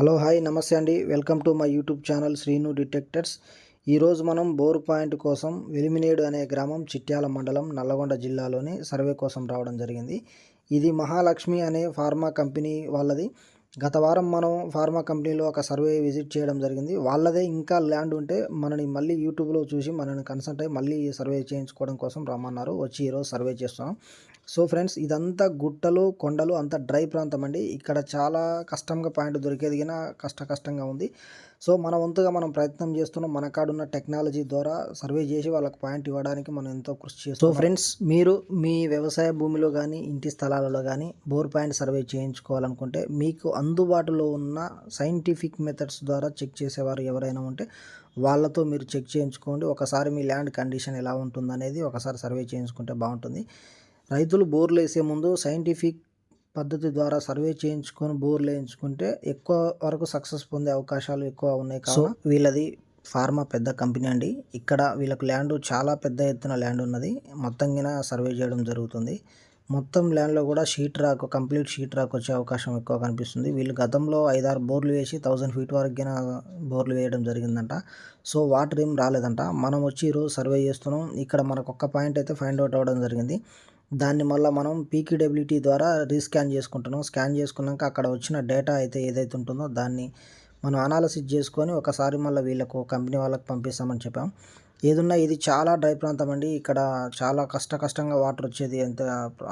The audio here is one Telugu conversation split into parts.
హలో హాయ్ నమస్తే అండి. Welcome to my YouTube channel Srinu detectors. ఈరోజు మనం బోర్ పాయింట్ కోసం వెలిమినేడు అనే గ్రామం చిట్యాల మండలం నల్లగొండ జిల్లాలోని సర్వే కోసం రావడం జరిగింది. ఇది మహాలక్ష్మి అనే ఫార్మా కంపెనీ వాళ్ళది. గత వారం మనం ఫార్మా కంపెనీలో ఒక సర్వే విజిట్ చేయడం జరిగింది. వాళ్ళదే ఇంకా ల్యాండ్ ఉంటే మనని మళ్ళీ యూట్యూబ్లో చూసి మనని కన్సల్ట్ అయ్యి మళ్ళీ సర్వే చేయించుకోవడం కోసం రమ్మన్నారు. వచ్చి ఈరోజు సర్వే చేస్తున్నాం. సో ఫ్రెండ్స్ ఇదంతా గుట్టలు కొండలు అంత డ్రై ప్రాంతం అండి. ఇక్కడ చాలా కష్టంగా పాయింట్ దొరికేది కష్ట కష్టంగా ఉంది. సో మన వంతుగా మనం ప్రయత్నం చేస్తున్నాం. మన కాడున్న టెక్నాలజీ ద్వారా సర్వే చేసి వాళ్ళకి పాయింట్ ఇవ్వడానికి మనం ఎంతో కృషి చేస్తాం సో ఫ్రెండ్స్ మీరు మీ వ్యవసాయ భూమిలో కానీ ఇంటి స్థలాలలో కానీ బోర్ పాయింట్ సర్వే చేయించుకోవాలనుకుంటే మీకు అందుబాటులో ఉన్న సైంటిఫిక్ మెథడ్స్ ద్వారా చెక్ చేసేవారు ఎవరైనా ఉంటే వాళ్ళతో మీరు చెక్ చేయించుకోండి. ఒకసారి మీ ల్యాండ్ కండిషన్ ఎలా ఉంటుందనేది ఒకసారి సర్వే చేయించుకుంటే బాగుంటుంది. రైతులు బోర్లు వేసే ముందు సైంటిఫిక్ పద్ధతి ద్వారా సర్వే చేయించుకొని బోర్లు వేయించుకుంటే ఎక్కువ వరకు సక్సెస్ పొందే అవకాశాలు ఎక్కువ ఉన్నాయి సో వీళ్ళది ఫార్మా పెద్ద కంపెనీ అండి. ఇక్కడ వీళ్ళకి ల్యాండ్ చాలా పెద్ద ఎత్తున ల్యాండ్ ఉన్నది. మొత్తం సర్వే చేయడం జరుగుతుంది. మొత్తం ల్యాండ్లో కూడా sheet rock complete sheet rock వచ్చే అవకాశం ఎక్కువ కనిపిస్తుంది. వీళ్ళు గతంలో ఐదారు బోర్లు వేసి థౌజండ్ ఫీట్ వరకు బోర్లు వేయడం జరిగిందంట. సో వాటర్ ఏం రాలేదంట. మనం వచ్చి ఈరోజు సర్వే చేస్తున్నాం. ఇక్కడ మనకు ఒక్క పాయింట్ అయితే ఫైండ్ అవుట్ అవ్వడం జరిగింది. దాన్ని మళ్ళీ మనం పీక్యూడబ్ల్యూటీ ద్వారా రీస్కాన్ చేసుకుంటున్నాం. స్కాన్ చేసుకున్నాక అక్కడ వచ్చిన డేటా అయితే ఏదైతే ఉంటుందో దాన్ని మనం అనాలసిస్ చేసుకొని ఒకసారి మళ్ళీ వీళ్ళకు కంపెనీ వాళ్ళకి పంపిస్తామని చెప్పాం. ఏదున్నా ఇది చాలా డ్రై ప్రాంతం అండి. ఇక్కడ చాలా కష్ట కష్టంగా వాటర్ వచ్చేది ఎంత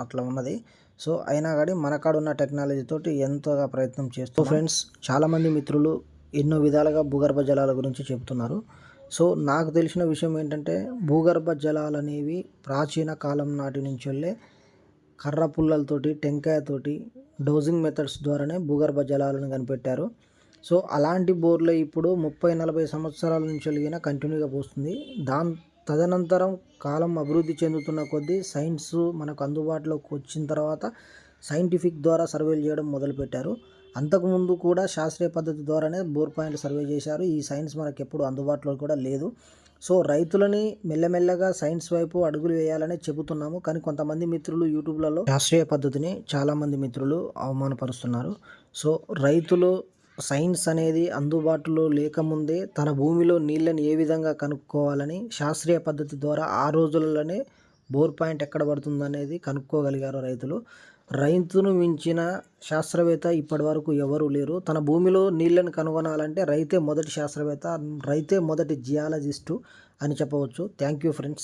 అట్లా ఉన్నది. సో అయినా కానీ మన కాడ ఉన్న టెక్నాలజీతోటి ఎంతగా ప్రయత్నం చేస్తూ ఫ్రెండ్స్ చాలామంది మిత్రులు ఎన్నో విధాలుగా భూగర్భ జలాల గురించి చెబుతున్నారు సో నాకు తెలిసిన విషయం ఏంటంటే భూగర్భ జలాలు అనేవి ప్రాచీన కాలం నాటి నుంచి వెళ్ళే కర్ర పుల్లలతోటి టెంకాయతోటి డోజింగ్ మెథడ్స్ ద్వారానే భూగర్భ జలాలను కనిపెట్టారు. సో అలాంటి బోర్లు ఇప్పుడు ముప్పై నలభై సంవత్సరాల నుంచి వెళ్ళిన కంటిన్యూగా పోస్తుంది. దాని తదనంతరం కాలం అభివృద్ధి చెందుతున్న కొద్దీ సైన్స్ మనకు అందుబాటులోకి వచ్చిన తర్వాత సైంటిఫిక్ ద్వారా సర్వేలు చేయడం మొదలుపెట్టారు. అంతకుముందు కూడా శాస్త్రీయ పద్ధతి ద్వారానే బోర్ పాయింట్ సర్వే చేశారు. ఈ సైన్స్ మనకు ఎప్పుడు అందుబాటులో కూడా లేదు. సో రైతులని మెల్లమెల్లగా సైన్స్ వైపు అడుగులు వేయాలని చెబుతున్నాము. కానీ కొంతమంది మిత్రులు యూట్యూబ్లలో శాస్త్రీయ పద్ధతిని చాలామంది మిత్రులు అవమానపరుస్తున్నారు. సో రైతులు సైన్స్ అనేది అందుబాటులో లేకముందే తన భూమిలో నీళ్ళని ఏ విధంగా కనుక్కోవాలని శాస్త్రీయ పద్ధతి ద్వారా ఆ రోజులలోనే బోర్ పాయింట్ ఎక్కడ పడుతుందనేది కనుక్కోగలిగారు రైతులు. రైతును మించిన శాస్త్రవేత్త ఇప్పటి వరకు ఎవరు లేరు. తన భూమిలో నీళ్ళని కనుగొనాలంటే రైతే మొదటి శాస్త్రవేత్త రైతే మొదటి జియాలజిస్టు అని చెప్పవచ్చు. Thank you friends.